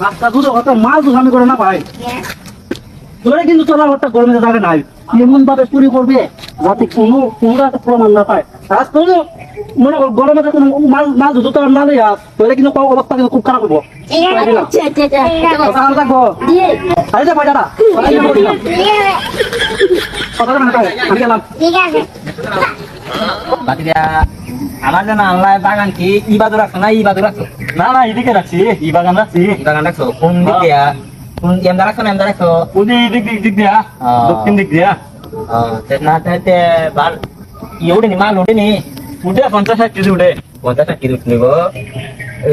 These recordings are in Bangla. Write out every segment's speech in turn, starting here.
রাস্তা দুটো কত মাল আমি করে না পাই তোরে কিন্তু তোরা ওটা গরমে যাবে নাই। এমন ভাবে চুরি করবে যাতে কোনো কোনো প্রমাণ না পায়। আর তোর মনে কর গরমে যখন মাল মাল দুটো তোর না লইয়া তোরে কিন্তু কো- অবস্থা কিন্তু খুব খারাপ হব। কথা থাকব? আরে যা পয়সাটা কথা মানে আমি গেলাম। বাকি দিয়া আমার জানা আল্লাহ বাগান কি? ই বাদু রাখছো না ই বাদু রাখছো না না এদিকে রাখছি এই বাগান রাখছি বাগান রাখছো? কোন দিক দিয়া? কোন এমদা রাখছো না এমদা রাখছো? ওদি দিক দিক দিক দিয়া আহ। দক্ষিণ দিক দিয়া। না তাইতে বার উঠেনি মাল উঠেনি? উঠে পঞ্চাশ ষাট কেজি উঠে। পঞ্চাশ টাকা কিলো নিব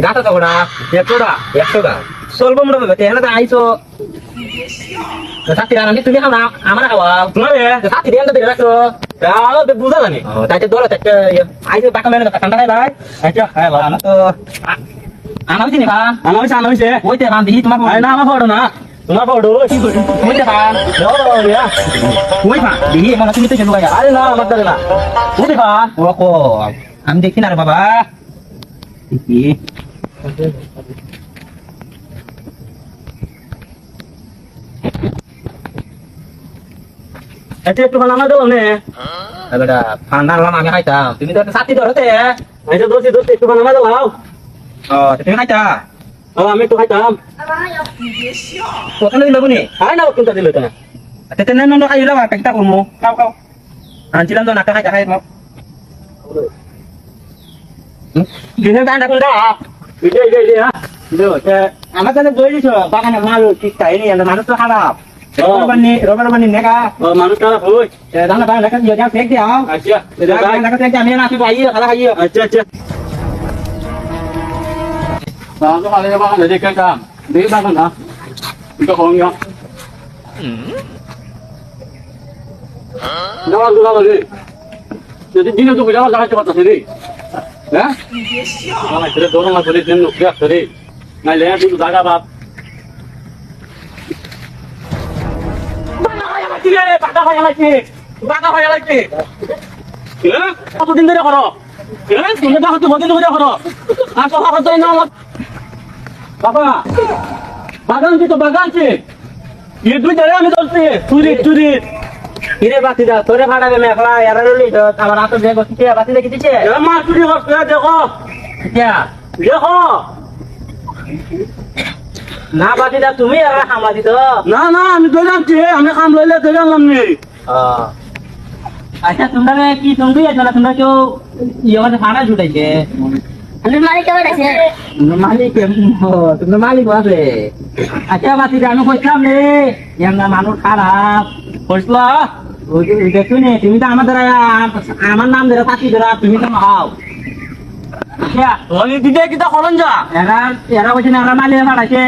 গাটা তো ওটা একশোটা। একশো গা স্বল্প মোটা হবে তেহলে তো আইছো। সাথী রানি তুমি খাও না আমার খাওয়া তোমার? সাথী দিয়ে দিয়ে রাখছো। বুঝা জানি তাইতে দৌড়ো তাইতে আইছো বাকা মেরে ঠান্ডা খাই ভাই। আচ্ছা হ্যাঁ আমার তো। আনা হইছে নি ভা আনা হয়েছে আনা হয়েছে। ওইতে ভান দিহি তোমার না আমার ফটো না। তোমার ফটো। কি করি ওইতে ভান ওই ভা দিহি মনে তুমি তো কেন আরে না আমার দাদা না। বুঝতে পা ও আমি দেখি না রে বাবা। দেখি এটা একটু বানানা দিল নে বেটা ঠান্ডা হলাম আমি খাইতাম তুমি তো সাথী ধরতে এই যে দোষী দোষী একটু বানানা দিল ও তুমি খাইতা ও আমি একটু খাইতাম ওখানে দিল বুনি খাই না কোনটা দিল এটা তেতে নেন নন্দ খাই লাবা কাইতা করমু খাও খাও আনছিলাম তো নাকা খাইতা খাই খাও দিনে গান ডাকুন দা ইডে ইডে ইডে হ্যাঁ দেও তে আমার কাছে বই দিছ বাগানে মাল ঠিক তাই নি মানুষ তো খারাপ দানা আচ্ছা না আচ্ছা আচ্ছা। না যদি দিনে তো যাওয়া যাওয়া পারতাছে রে। হ্যাঁ? ধরে দিন নুকে আসছে রে। না লে শুধু জায়গা বাপ হয়ে লাগছে বাঁকা হয়ে লাগছে হ্যাঁ? কতদিন ধরে করো? হ্যাঁ? তুমি তো কতদিন ধরে করো? আর কথা বলতে না বাবা বাগান কি তো বাগান কি? এ দুই জায়গায় আমি চলছি চুরি চুরি। কিরে বাতি দা তোরে ভাড়াবে মেখলা এরা রলি তো আমার হাতে দেখো কি বাতি দেখি দিছে? এ মা চুরি করছে দেখো। কিয়া? দেখো। না বাতি দা তুমি আর হামলা দিত না না আমি ধরে আনছি আমি কাম লইলে ধরে আনলাম নি। আচ্ছা তোমরা কি তুমি না তোমরা কেউ ইয়ে মানে ভাড়া ছুটাইছে আছে? আচ্ছা বাতি দা আমি রে মানুষ খারাপ। কইছিল দেখুন তুমি তো আমাদের আমার নাম ধরে পাতি ধরা তুমি তো নাও আচ্ছা দিদে কিটা করন যা? এরা এরা বলছে এরা মালিয়ে ফাটাইছে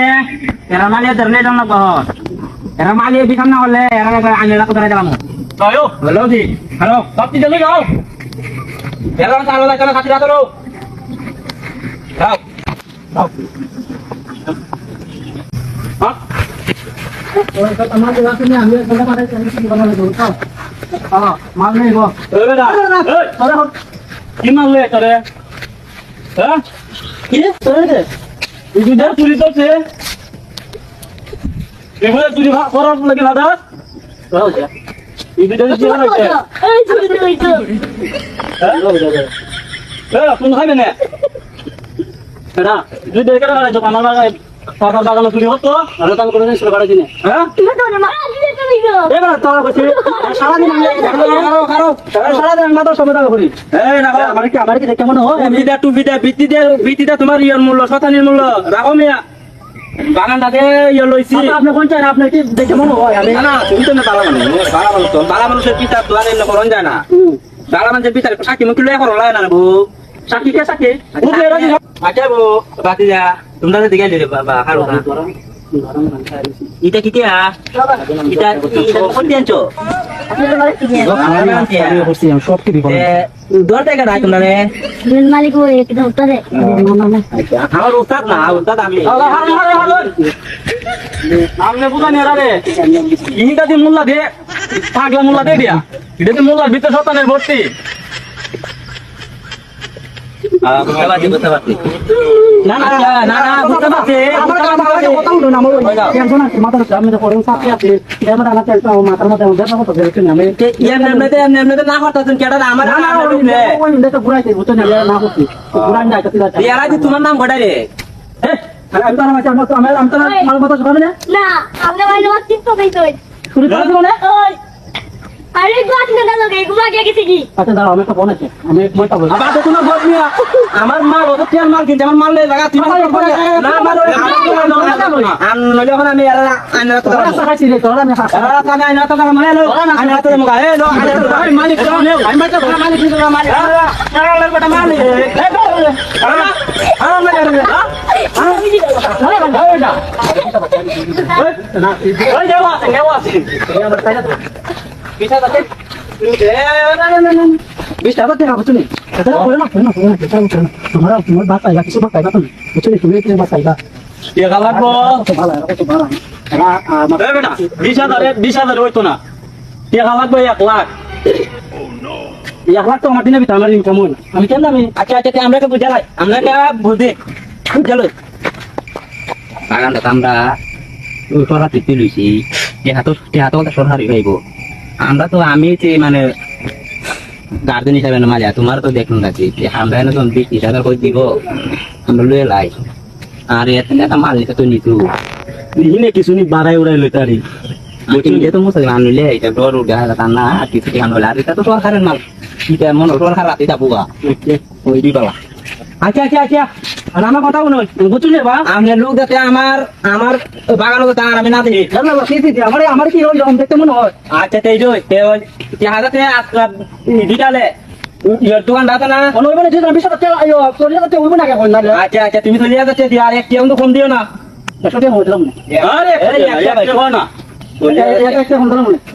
এরা মালিয়ে ধরলে জন্য বহর এরা মালিয়ে বিকাম না হলে এরা আগে রাখো ধরে দিলাম হ্যালো জি। হ্যালো সব দিকে যাও এরা চালো না কেন সাথী রাখো যাও যাও মাল নেই গো এ তোরে কি মাল তোরে হ্যাঁ কি? দে এই দুইটা চুরি করছে এগুলো চুরি করার লাগে না দাদা চুরি হ্যাঁ? হতো। আর করে হ্যাঁ? এবার তোরা বসে সারাদিন রাখো আমার কি আমার কি দেখে তোমার রাখো কি দেখে মনে হয় না তুমি তো না না না পিতার সাকি মুখি লয়ে না কে বউ বাতি যা তোমরা দিকে দিলে বাবা না ইটা কি ইটা ইটা কোন আমার উস্তাদ না উস্তাদ আমি। আমনে বুঝা নিয়ে রে। ইটা দি মোল্লা দে পাগলা মোল্লা দে দিয়া। এটা দি মোল্লার ভিতরে শতানের ভর্তি হ্যাঁ, বুঝতে পারছি বুঝতে পারছি না না না, না, বুঝতে পারছি। না। না না না না না না তোমার নাম ঘটাই রে আমি তো আমার আমি তো মাল কথা শোনাবে না না আমরা তো শুরু করে। দিব না আরে গাছ না না লাগে গুলা গিয়ে গেছে কি আচ্ছা দাঁড়াও আমি একটা ফোন আছে আমি মিনিট বলব আবার তো তোমার বস নিয়া আমার মা ওদের টিয়ার মাল কিনছে আমার মাল লাগা তুমি না আমার ওই আন নলে এখন আমি এরা আইনা তো তোরা সাহায্য রে তোরা আমি এরা তো আমি আইনা তো টাকা মানে লো আইনা তো মুগা এ লো আইনা মালিক তো নে আমি মাইটা ঘোড়া মালিক তো মালিক এরা লাগে কটা মালিক এ আরা আরা লাগে রে না ওই দেওয়া আছে দেওয়া আছে পিছা দাতে বিশ টাকা টাকা বুঝছ নি তোমার বাস আইবা কিছু বাস আইবা তুমি। বুঝছ নি তুমি বাস আইবা টাকা লাগবো? বিশ হাজার বিশ হাজার হইতো না। টাকা লাগবে? এক লাখ। এক লাখ তো আমার দিনে ভিতরে আমার ইনকাম হয় না। আমি কেন আমি আচ্ছা আচ্ছা আমরা কে বুঝালাই আমরা কে বুঝে বাগানটা তো আমরা ওই সরাতে তুলিছি টেহা তো টেহা তো সরকারি হইব। আমরা তো আমি মানে গার্জেন হিসাবে না মালিয়া তোমার তো দেখুন কাছে আমরা এনে তো বিশ ত্রিশ হাজার করে দিব? আমরা লুয়ে লাই। আর এত একটা মাল নিতে তো নিতু। নিহিনে কিছু নি বাড়াই উড়াই লইতে আরি বুঝছি যে তো মুসলমান আনলে এটা ডর উঠে হাজার না আর কিছু টেহা নইলে। আর এটা তো সরকারের মাল। এটা মনে সরকার রাতে যাব ওই দুই আচ্ছা আচ্ছা আচ্ছা। আর আমার কথা শুনো বুঝছ নি বা? আমি লোক যাতে আমার আমার বাগান হতো তার আমি না দেখি। আমার আমার কি রকম দেখতে মনে হয়। আচ্ছা তেই জয় হাজাতে দিটালে ইয়ার দোকান দাতা না? আচ্ছা আচ্ছা তুমি তো লিয়া যাচ্ছে দিয়ে আর এক কেউ তো ফোন দিও না।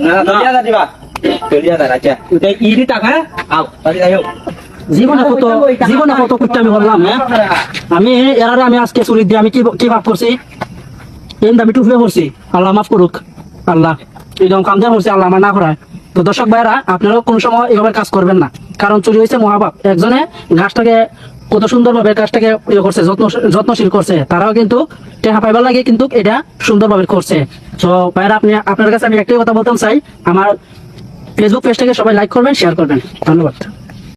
না। হয় তো দিবা। তো যা আচ্ছা। তুই ইডি টাকা আও আরে জীবনে কত জীবনে কত আমি বললাম হ্যাঁ? আমি এরারে আমি আজকে চুরি দিয়ে আমি কি কি ভাব করছি? করছি আল্লাহ মাফ করুক। আল্লাহ। একদম কামজা করছি আল্লাহ আমার না করায়। তো দর্শক ভাইরা আপনারাও কোনো সময় এভাবে কাজ করবেন না। কারণ চুরি হয়েছে মহাবাপ একজনে ঘাসটাকে কত সুন্দরভাবে গাছটাকে ইয়ে করছে যত্ন যত্নশীল করছে। তারাও কিন্তু টেহা পাইবার লাগে কিন্তু এটা সুন্দরভাবে করছে। তো ভাইরা আপনি আপনার কাছে আমি একটাই কথা বলতাম চাই। আমার ফেসবুক পেজটাকে সবাই লাইক করবেন শেয়ার করবেন। ধন্যবাদ।